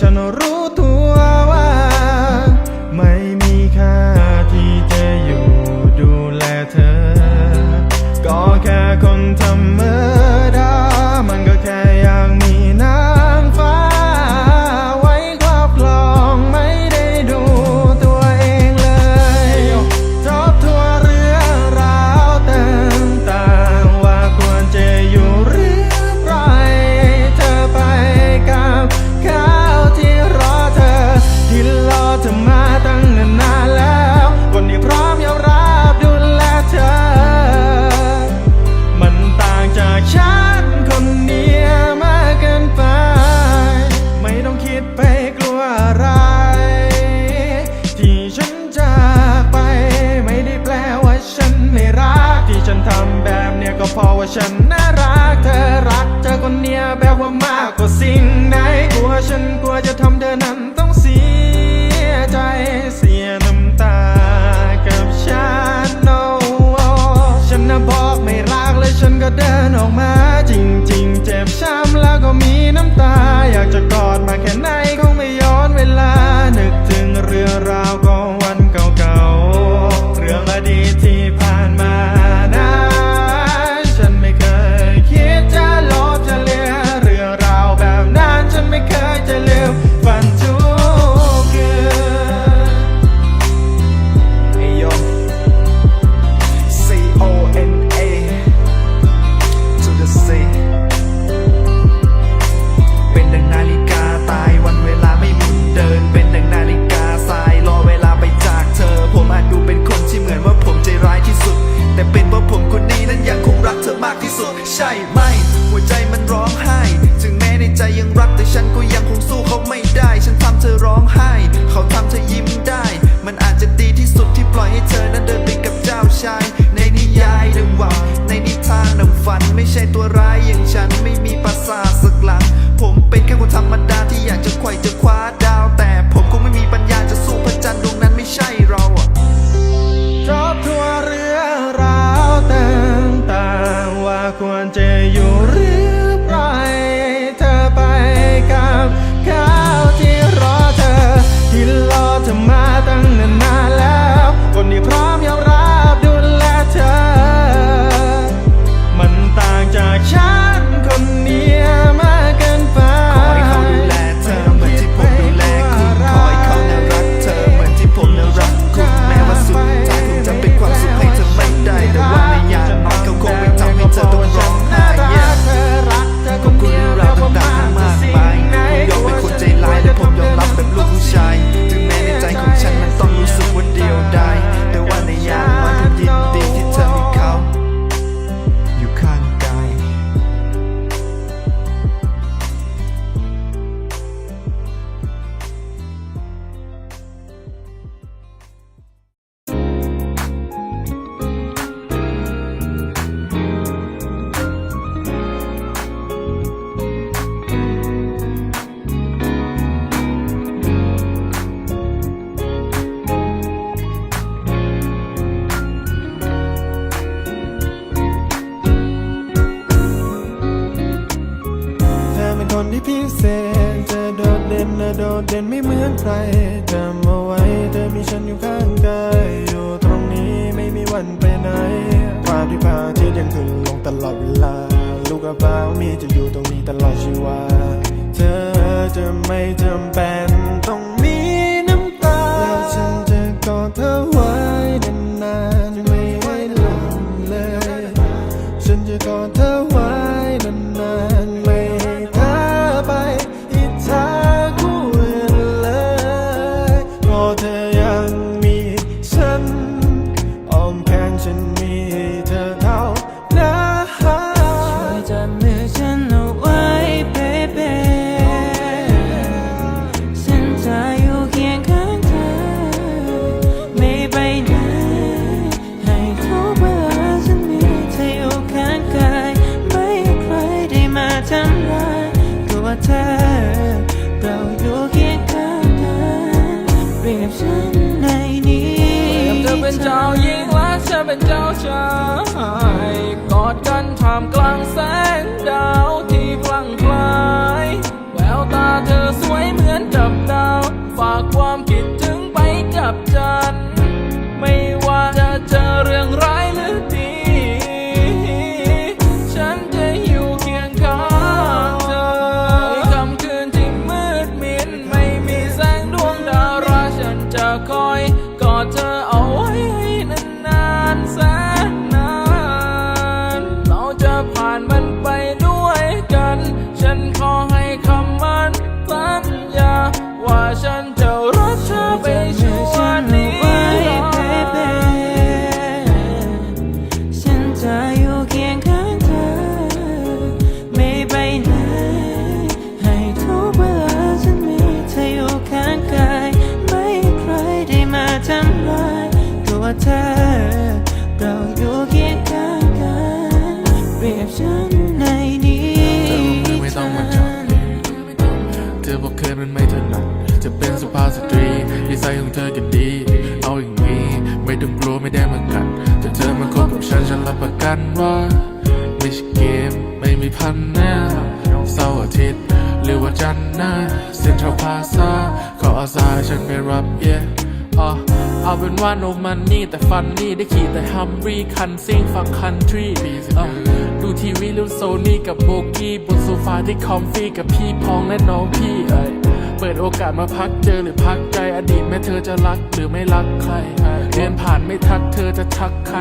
বিছানো রোদ แปลว่ามากกว่าสิ่งไหนกลัวฉันกลัวจะทำเธอนั้นต้องเสียใจเสียน้ำตากับฉัน no ฉันน่ะบอกไม่รักเลยฉันก็เดินออกมา จริง ๆ เจ็บช้ำแล้วก็มีน้ำตา อยากจะกอดมาแค่ไหน ช่ไหม ควรจ อนใครจำเอาไว้เธอมีฉันอยู่ข้างกายอยู่ตรงนี้ไม่มีวันไปไหนความที่พาที่ยังขึ้นลงตลอดเวลา ลูกกระเป๋ามีจะอยู่ตรงนี้ตลอดชีวา เธอจะไม่จำเป็น ประกันว่าไม่ใช่เกมไม่มีพันแน่เสาร์อาทิตย์หรือว่าจันทร์น้าเซ็นทรัลพาซาขออาสาฉันไปรับเย่อเอาเป็นว่าโนมันนี่แต่ฟันนี่ได้ขี่แต่ฮัมรีคันซิงฟังคันทรีดูทีวีรุ่นโซนี่กับโบกี้บนโซฟาที่คอมฟี่กับพี่พ้องและน้องพี่เอเปิดโอกาสมาพักเจอหรือพักใจอดีตแม้เธอจะรักหรือไม่รักใคร ดินผ่านไม่ทักเธอจะทักใคร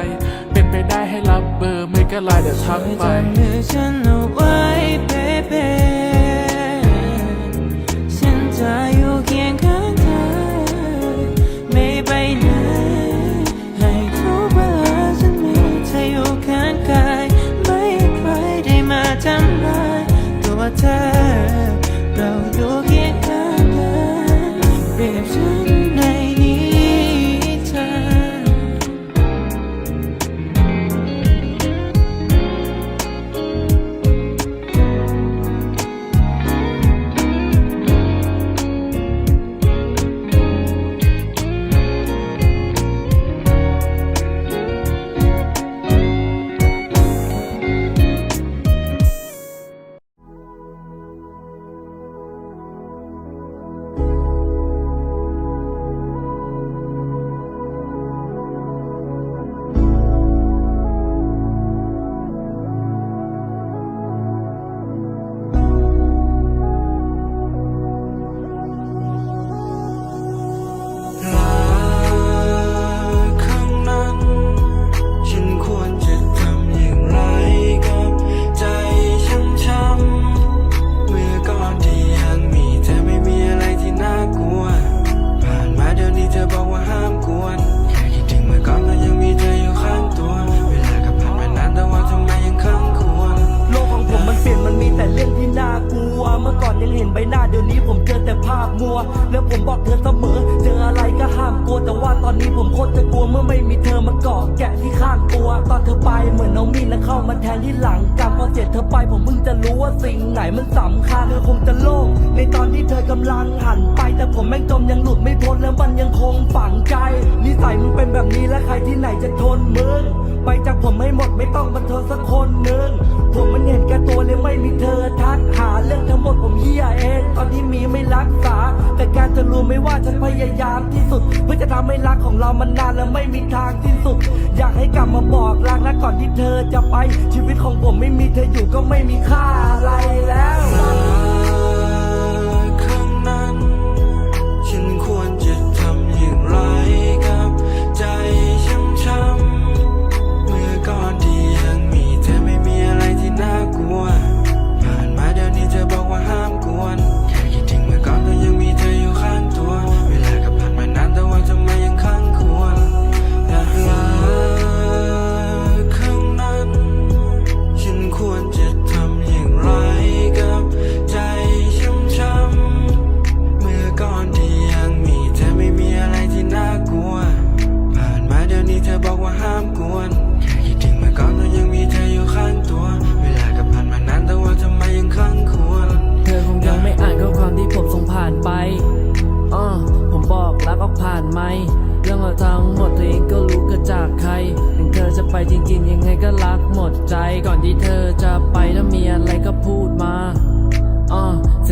เป็นไปได้ให้รับเบอร์ไม่ก็ไลน์เดี๋ยวทักไปจำมือฉันเอาไว้ baby มนแล้วมันยังคงฝังใจ นิสัยมึงเป็นแบบนี้แล้วใครที่ไหนจะทนมึง ไปจากผมไม่หมดไม่ต้องบันเทิงสักคนหนึ่ง ผมมันเห็นแก่ตัวเลยไม่มีเธอทักหาเรื่องทั้งหมดผมเฮียเอง ตอนที่มีไม่รักษา แต่การจะรู้ไม่ว่าฉันพยายามที่สุด เพื่อจะทำให้รักของเรามันนานและไม่มีทางสิ้นสุด อยากให้กลับมาบอกรักนะก่อนที่เธอจะไป ชีวิตของผมไม่มีเธออยู่ก็ไม่มีค่าอะไรแล้ว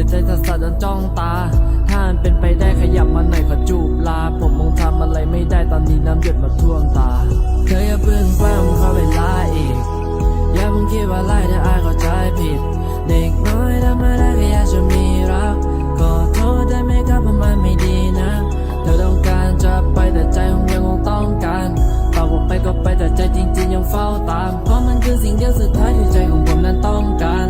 ใจสั่สะดันจ้องตา ถ้านเป็นไปได้ขยับมาหน่อยขอจูบลา ผมมองทำอะไรไม่ได้ตอนนี้น้ำหยดมาท่วมตา เธออย่าเพิ่งแป้มเขาไปลาอีก อย่าเพิ่งคิดว่าไล่เธออายเข้าใจผิด เด็กน้อยทำอะไาก็อยากจะมีรักขอโทษได้ไหมครับเพราะมันไม่ดีนะ เธอต้องการจะไปแต่ใจของยังคงต้องการตอบออกไปก็ไปแต่ใจจริงๆยังเฝ้าตาม เพราะมันคือสิ่งเดียวสุดท้ายที่ใจของผมนั้นต้องการ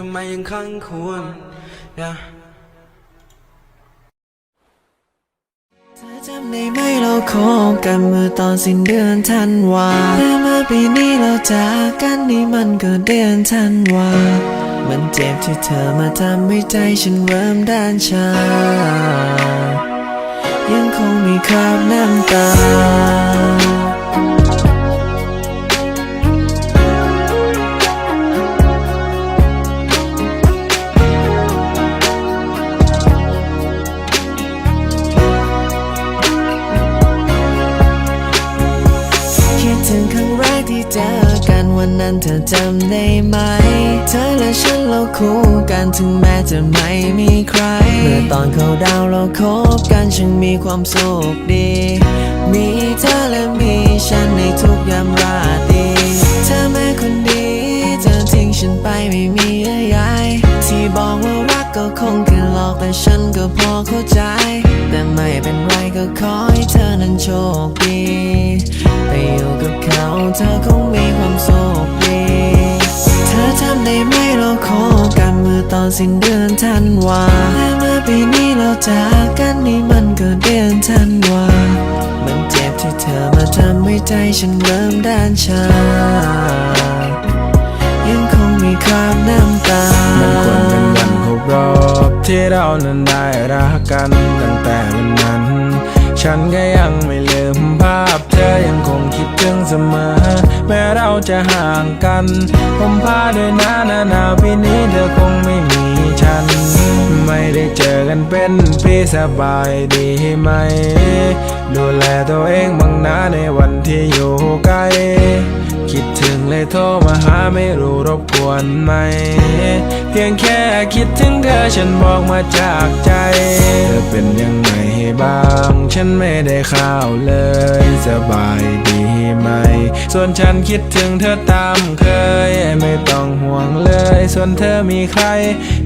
ทำไมยังขังควร yeah. เธอจำได้ไหมเราคบกันเมื่อตอนสิ้นเดือนธันวาแต่เมื่อปีนี้เราจากกันนี่มันก็เดือนธันวา มันเจ็บที่เธอมาทำให้ใจฉันเริ่มด้านชา ยังคงมีคราบน้ำตา นั้นเธอจำได้ไหม เธอและฉันเราคู่กันถึงแม้จะไม่มีใคร เมื่อตอนเขาดาวเราคบกันฉันมีความสุขดี มีเธอและมีฉันในทุกยามราต ก็คงแค่หลอกแต่ฉันก็พอเข้าใจ แต่ไม่เป็นไรก็ขอให้เธอนั้นโชคดีไปอยู่กับเขาเธอคงมีความสุขดีเธอจำได้ไหมเราคบกันเมื่อตอนสิ้นเดือนธันวาและเมื่อปีนี้เราจากกันนี่มันก็เดือนธันวามันเจ็บที่เธอมาทำให้ใจฉันเริ่มด้านชายังคงมีคราบน้ำตา ที่เรานั้นได้รักกันตั้งแต่วันนั้น ฉันก็ยังไม่ลืมภาพเธอยังคงคิดถึงเสมอ แม้เราจะห่างกัน ผมพาด้วยน้าหนาหนาวปีนี้เธอคงไม่มีฉัน ไม่ได้เจอกันเป็นปีสบายดีไหม ดูแลตัวเองบ้างนะในวันที่อยู่ไกล คิดถึงเลยโทรมาหาไม่รู้รบกวนไหม เพียงแค่คิดถึงเธอฉันบอกมาจากใจ เธอเป็นยังไงบ้าง ฉันไม่ได้ข่าวเลย สบายดีไหม ส่วนฉันคิดถึงเธอตามเคย ไม่ต้องห่วงเลย ส่วนเธอมีใคร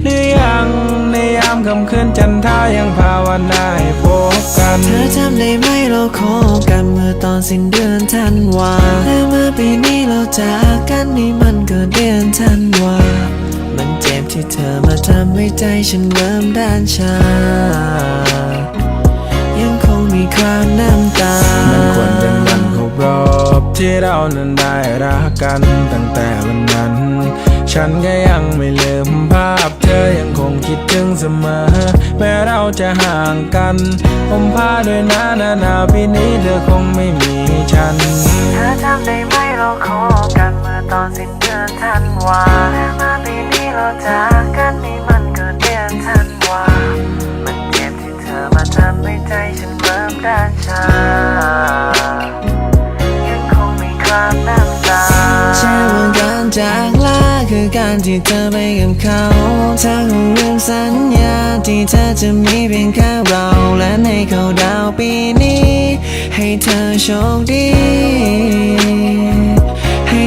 หรือยังในยามค่ำคืนจันทายังภาวนาให้พบกัน เธอจำได้ไหมเราคบกันเมื่อตอนสิ้นเดือนธันวาและเมื่อปีนี้ จากกันนี่มันก็เดือนธันวา มันเจ็บที่เธอมาทำให้ใจฉันเริ่มด้านชา ยังคงมีคราบน้ำตา มันควรเป็นวันครบรอบที่เรานั้นได้รักกันตั้งแต่วันนั้น ฉันก็ยังไม่ลืมภาพเธอยังคงคิดถึงเสมอ แม้เราจะห่างกันผมพาด้วยน้าหนาหนาวปีนี้เธอคงไม่มีฉัน เธอจำได้ไหมเราคบกันเมื่อ ตอนสิ้นเดือนธันวาและมื่อปีนี้เราจากกันนี่มันเก็เดือนธันวา มันเจ็บที่เธอมาทำให้ใจฉันเริ่มด้านชา ยังคงมีคราบน้ำตาใช่ว่าการจากลาคือการที่เธอไปกับเขาเธอคงลืมสัญญาที่เธอจะมีเพียงแค่เราและในเขาดาวปีนี้ ให้เธอโชคดี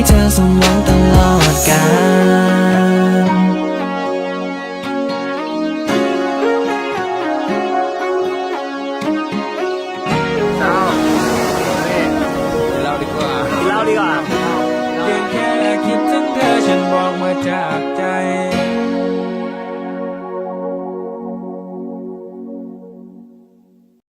tell someone